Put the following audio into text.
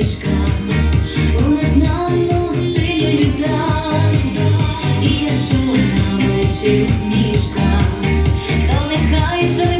І я що навечі усмішка, то нехай же.